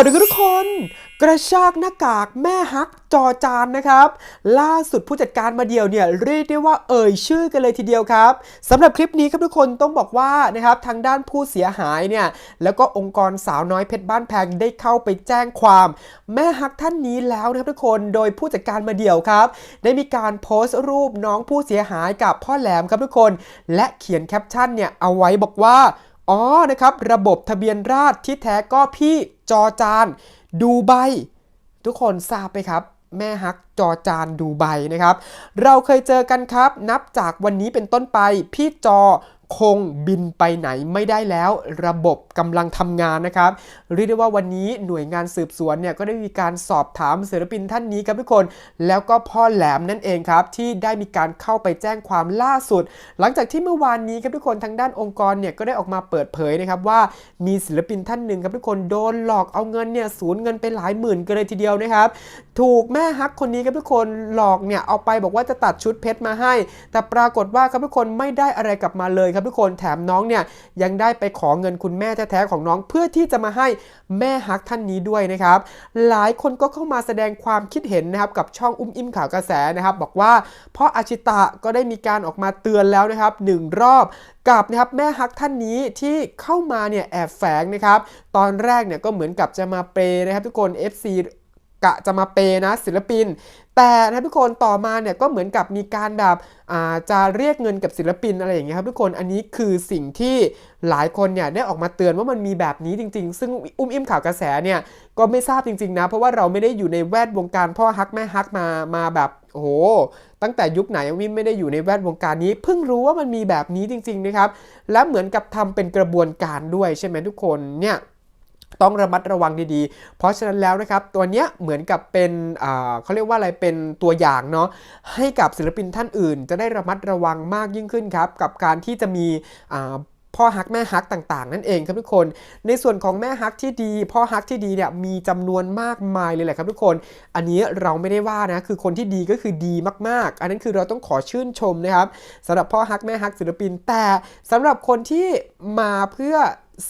าวดึกทุกคน กระชากหน้ากากแม่ฮักจอจานนะครับ ล่าสุดผู้จัดการมาเดียวเนี่ยเรียกได้ว่าเอ่ยชื่อกันเลยทีเดียวครับสำหรับคลิปนี้ครับทุกคนต้องบอกว่านะครับทางด้านผู้เสียหายเนี่ยแล้วก็องค์กรสาวน้อยเพชรบ้านแพงได้เข้าไปแจ้งความ แม่ฮักท่านนี้แล้วนะครับทุกคนโดยผู้จัดการมาเดียวครับ ได้มีการโพสต์รูปน้องผู้เสียหายกับพ่อแหลมครับทุกคน และเขียนแคปชั่นเนี่ยเอาไว้บอกว่า อ๋อนะครับระบบทะเบียนราษฎรที่แท้ก็พี่จอจานดูใบ ทุกคนทราบไหมครับ แม่ฮักจอจานดูใบนะครับ เราเคยเจอกันครับ นับจากวันนี้เป็นต้นไป พี่จอ คงบินไปไหนไม่ได้แล้วระบบกำลังทำงานนะครับเรียกได้ว่าวันนี้หน่วยงานสืบสวนเนี่ยก็ได้มีการสอบถามศิลปินท่านนี้ครับทุกคน แล้วก็พ่อแหลมนั่นเองครับ ที่ได้มีการเข้าไปแจ้งความล่าสุด หลังจากที่เมื่อวานนี้ครับทุกคนทางด้านองค์กรเนี่ยก็ได้ออกมาเปิดเผยนะครับว่ามีศิลปินท่านหนึ่งครับทุกคนโดนหลอกเอาเงินเนี่ยสูญเงินไปหลายหมื่นกันเลยทีเดียวนะครับ ถูกแม่ฮักคนนี้ครับทุกคนหลอกเนี่ยเอาไปบอกว่าจะตัดชุดเพชรมาให้ แต่ปรากฏว่าครับทุกคนไม่ได้อะไรกลับมาเลยครับทุกคนแถมน้องเนี่ยยังได้ไปขอเงินคุณแม่แท้ๆของน้องเพื่อที่จะมาให้แม่ฮักท่านนี้ด้วยนะครับ หลายคนก็เข้ามาแสดงความคิดเห็นนะครับกับช่องอุ้มอิ่มข่าวกระแสนะครับ บอกว่าเพ่ออาชิตะก็ได้มีการออกมาเตือนแล้วนะครับหนึ่งรอบกับนะครับแม่ฮักท่านนี้ที่เข้ามาเนี่ยแอบแฝงนะครับ ตอนแรกเนี่ยก็เหมือนกับจะมาเปย์นะครับทุกคน FC กะจะมาเปย์นะศิลปิน แต่นะทุกคนต่อมาเนี่ยก็เหมือนกับมีการแบบาจะเรียกเงินกับศิลปินอะไรอย่างเงี้ยครับทุกคนอันนี้คือสิ่งที่หลายคนเนี่ยได้ออกมาเตือนว่ามันมีแบบนี้จริง ๆ ซึ่งอุ้มอิ่มข่าวกระแสเนี่ยก็ไม่ทราบจริง ๆ นะ เพราะว่าเราไม่ได้อยู่ในแวดวงการพ่อฮักแม่ฮักมามาแบบโอ้โหตั้งแต่ยุคไหนวิมไม่ได้อยู่ในแวดวงการนี้เพิ่งรู้ว่ามันมีแบบนี้จริง ๆ นะครับ และเหมือนกับทำเป็นกระบวนการด้วยใช่ไหมทุกคนเนี่ย ต้องระมัดระวังดีๆ เพราะฉะนั้นแล้วนะครับตัวเนี้ยเหมือนกับเป็นเขาเรียกว่าอะไรเป็นตัวอย่างเนาะให้กับศิลปินท่านอื่น จะได้ระมัดระวังมากยิ่งขึ้นครับกับการที่จะมี พ่อฮักแม่ฮักต่างๆ นั่นเองครับทุกคน ในส่วนของแม่ฮักที่ดี พ่อฮักที่ดีเนี่ยมีจำนวนมากมายเลยแหละครับทุกคน อันนี้เราไม่ได้ว่านะคือคนที่ดีก็คือดีมากๆ อันนั้นคือเราต้องขอชื่นชมนะครับสำหรับพ่อฮักแม่ฮักศิลปิน แต่สำหรับคนที่มาเพื่อ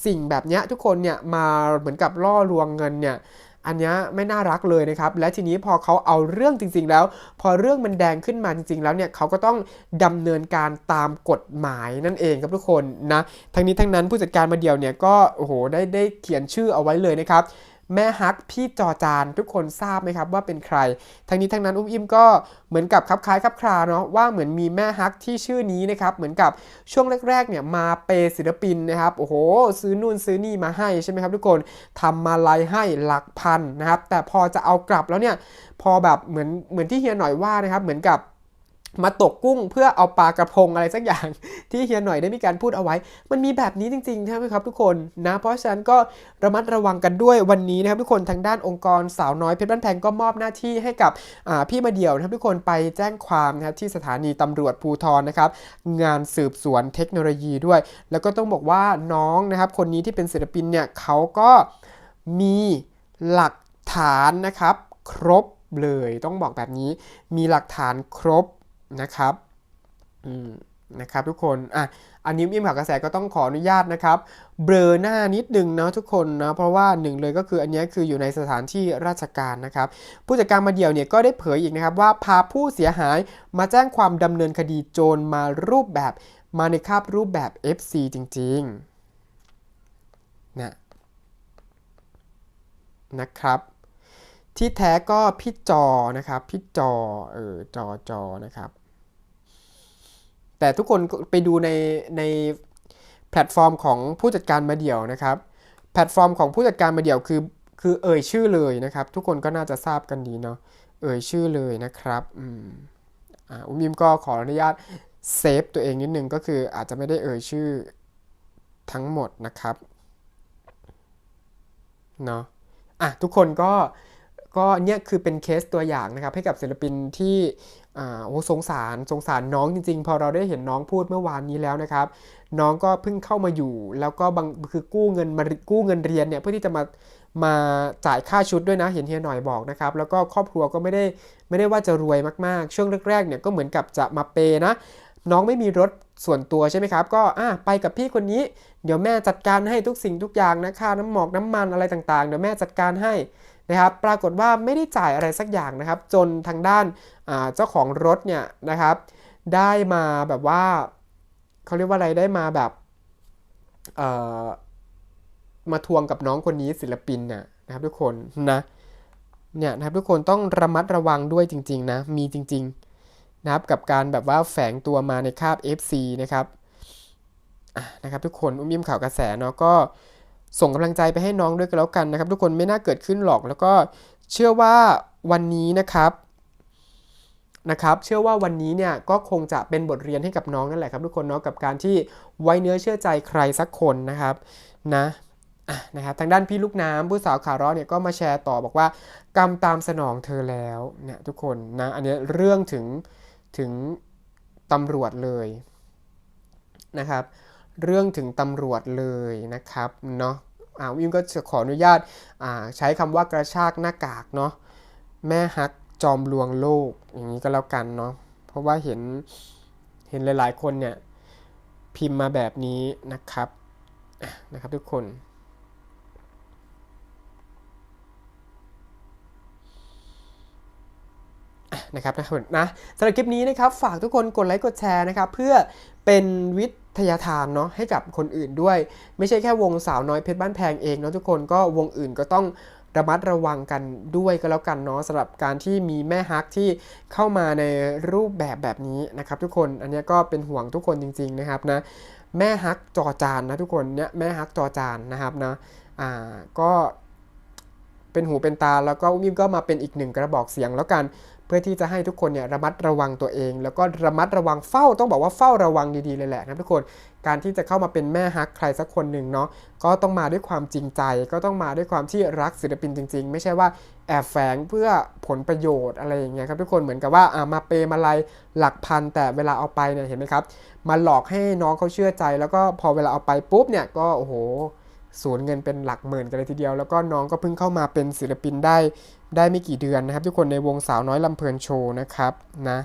สิ่งแบบนี้ทุกคนเนี่ยมาเหมือนกับล่อลวงเงินเนี่ย อันนี้ไม่น่ารักเลยนะครับ และทีนี้พอเขาเอาเรื่องจริง ๆ แล้ว พอเรื่องมันแดงขึ้นมาจริง ๆ แล้วเนี่ยเขาก็ต้องดำเนินการตามกฎหมายนั่นเองครับทุกคนนะทั้งนี้ทั้งนั้นผู้จัดการมาเดียวเนี่ยก็โอ้โหได้ได้เขียนชื่อเอาไว้เลยนะครับ แม่ฮักพี่จอจานทุกคนทราบไหมครับว่าเป็นใคร ทั้งนี้ทั้งนั้นอุ้มอิ่มก็เหมือนกับคลับคล้ายคลับคลาเนาะว่าเหมือนมีแม่ฮักที่ชื่อนี้นะครับเหมือนกับช่วงแรกๆเนี่ยมาเปศิลปินนะครับโอ้โห ซื้อนู่นซื้อนี่มาให้ใช่ไหมครับทุกคนทำมาลายให้หลักพันนะครับแต่พอจะเอากลับแล้วเนี่ยพอแบบเหมือนเหมือนที่เฮียหน่อยว่านะครับเหมือนกับ มาตกกุ้งเพื่อเอาปลากระพงอะไรสักอย่าง ที่เฮียหน่อยได้มีการพูดเอาไว้ มันมีแบบนี้จริงๆใช่ไหมครับทุกคนนะเพราะฉะนั้นก็ระมัดระวังกันด้วยวันนี้นะครับทุกคนทางด้านองค์กรสาวน้อยเพชรบ้านแพงก็มอบหน้าที่ให้กับพี่มาเดี่ยวนะครับทุกคนไปแจ้งความนะครับที่สถานีตำรวจภูทรนะครับงานสืบสวนเทคโนโลยีด้วย แล้วก็ต้องบอกว่าน้องนะครับคนนี้ที่เป็นศิลปินเนี่ยเขาก็มีหลักฐานนะครับ ครบเลยต้องบอกแบบนี้มีหลักฐานครบ นะครับอืมนะครับทุกคนอะอันนี้อิ่มข่าวกระแสก็ต้องขออนุญาตนะครับ เบลอหน้านิดนึงนะทุกคนนะเพราะว่าหนึ่งเลยก็คืออันนี้คืออยู่ในสถานที่ราชการนะครับ ผู้จัดการมาเดี่ยวเนี่ยก็ได้เผยอีกนะครับว่าพาผู้เสียหายมาแจ้งความดำเนินคดีโจรมารูปแบบมาในคาบรูปแบบ FC จริงๆนะนะครับที่แท้ก็พี่จอนะครับพี่จอเออจอจอนะครับ แต่ทุกคนไปดูในในแพลตฟอร์มของผู้จัดการมาเดี่ยวนะครับ แพลตฟอร์มของผู้จัดการมาเดี่ยวคือคือเอ่ยชื่อเลยนะครับ ทุกคนก็น่าจะทราบกันดีเนาะเอ่ยชื่อเลยนะครับอืมอ่าอุ้มยิมก็ขออนุญาตเซฟตัวเองนิดนึงก็คืออาจจะไม่ได้เอ่ยชื่อทั้งหมดนะครับเนาะอะทุกคนก็ ก็เนี่ยคือเป็นเคสตัวอย่างนะครับให้กับศิลปินที่โอ้สงสารสงสารน้องจริงๆ พอเราได้เห็นน้องพูดเมื่อวานนี้แล้วนะครับ น้องก็เพิ่งเข้ามาอยู่ แล้วก็บางคือกู้เงินมากู้เงินเรียนเนี่ยเพื่อที่จะมามาจ่ายค่าชุดด้วยนะเห็นเฮียหน่อยบอกนะครับแล้วก็ครอบครัวก็ไม่ได้ไม่ได้ว่าจะรวยมากๆ ช่วงแรกๆเนี่ยก็เหมือนกับจะมาเปย์นะ น้องไม่มีรถส่วนตัวใช่ไหมครับ ก็อะไปกับพี่คนนี้ เดี๋ยวแม่จัดการให้ทุกสิ่งทุกอย่างนะค่าน้ำหมอกน้ำมันอะไรต่างๆเดี๋ยวแม่จัดการให้ นะครับปรากฏว่าไม่ได้จ่ายอะไรสักอย่างนะครับ จนทางด้านเจ้าของรถเนี่ยนะครับ ได้มาแบบว่าเขาเรียกว่าอะไรได้มาแบบมาทวงกับน้องคนนี้ศิลปินน่ะนะครับทุกคนนะเนี่ยนะครับทุกคนต้องระมัดระวังด้วยจริง ๆ นะ มีจริง ๆ นะครับกับการแบบว่าแฝงตัวมาในคาบ FC นะครับะนะครับทุกคนอุ้มยิ้มข่าวกระแสเนาะก็ ส่งกำลังใจไปให้น้องด้วยกันแล้วกันนะครับ ทุกคนไม่น่าเกิดขึ้นหรอก แล้วก็เชื่อว่าวันนี้นะครับนะครับ เชื่อว่าวันนี้เนี่ยก็คงจะเป็นบทเรียนให้กับน้องนั่นแหละครับ ทุกคนเนาะกับการที่ไว้เนื้อเชื่อใจใครสักคนนะครับนะนะครับทางด้านพี่ลูกน้ำผู้สาวขาร้อนเนี่ยก็มาแชร์ต่อบอกว่ากรรมตามสนองเธอแล้วเนี่ยทุกคนนะอันนี้เรื่องถึงถึงตำรวจเลยนะครับ เรื่องถึงตำรวจเลยนะครับเนาะอ่าวิมก็จะขออนุญาตอ่าใช้คำว่ากระชากหน้ากากเนาะแม่ฮักจอมลวงโลกอย่างนี้ก็แล้วกันเนาะเพราะว่าเห็นเห็นหลาย ๆ คนเนี่ยพิมพ์มาแบบนี้นะครับนะครับทุกคนนะครับนะนะสำหรับคลิปนี้นะครับ ฝากทุกคนกดไลค์กดแชร์นะครับ เพื่อเป็นวิ ทยาทานเนาะให้กับคนอื่นด้วย ไม่ใช่แค่วงสาวน้อยเพชรบ้านแพงเองเนาะทุกคนก็วงอื่นก็ต้องระมัดระวังกันด้วยก็แล้วกันเนาะสำหรับการที่มีแม่ฮักที่เข้ามาในรูปแบบแบบนี้นะครับ ทุกคนอันนี้ก็เป็นห่วงทุกคนจริง ๆนะครับนะแม่ฮักจอจานนะทุกคนเนี่ยแม่ฮักจอจานนะครับนะอ่าก็ เป็นหูเป็นตาแล้วก็อุ้มยิ้มก็มาเป็นอีกหนึ่งกระบอกเสียงแล้วกัน เพื่อที่จะให้ทุกคนเนี่ยระมัดระวังตัวเอง แล้วก็ระมัดระวังเฝ้าต้องบอกว่าเฝ้าระวังดีๆเลยแหละนะทุกคนการที่จะเข้ามาเป็นแม่ฮักใครสักคนหนึ่งเนาะก็ต้องมาด้วยความจริงใจ ก็ต้องมาด้วยความที่รักศิลปินจริง ๆ ไม่ใช่ว่าแอบแฝงเพื่อผลประโยชน์อะไรอย่างเงี้ยครับทุกคนเหมือนกับว่าอ่ามาเปมาลัยหลักพันแต่เวลาเอาไปเนี่ยเห็นไหมครับมาหลอกให้น้องเขาเชื่อใจ แล้วก็พอเวลาเอาไปปุ๊บเนี่ยก็โอ้โห สูญเงินเป็นหลักหมื่นกันเลยทีเดียว แล้วก็น้องก็เพิ่งเข้ามาเป็นศิลปินได้ได้ไม่กี่เดือนนะครับ ทุกคนในวงสาวน้อยลำเพลินโชว์นะครับนะ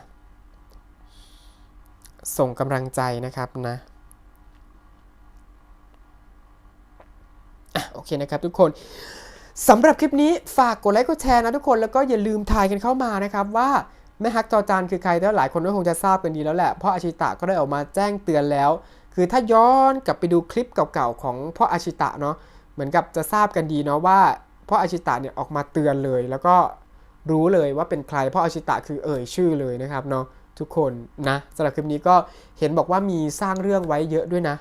ส่งกำลังใจนะครับนะอะโอเคนะครับทุกคนสำหรับคลิปนี้ฝากกดไลค์กดแชร์นะทุกคนแล้วก็อย่าลืมทายกันเข้ามานะครับว่าแม่ฮักจอจานคือใครแล้วหลายคนก็คงจะทราบกันดีแล้วแหละเพราะอาชิตะก็ได้ออกมาแจ้งเตือนแล้ว คือถ้าย้อนกลับไปดูคลิปเก่าๆของพ่ออาชิตะเนาะเหมือนกับจะทราบกันดีเนาะว่าพ่ออาชิตะเนี่ยออกมาเตือนเลย แล้วก็รู้เลยว่าเป็นใครพ่ออาชิตะคือเอ่ยชื่อเลยนะครับเนาะทุกคนนะสำหรับคลิปนี้ก็เห็นบอกว่ามีสร้างเรื่องไว้เยอะด้วยนะ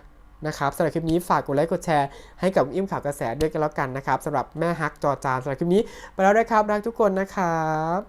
นะครับสำหรับคลิปนี้ฝากกดไลค์กดแชร์ให้กับอิ่มข่าวกระแสด้วยกันแล้วกันนะครับสำหรับแม่ฮักจอจานสำหรับคลิปนี้ไปแล้วนะครับรักทุกคนนะครับ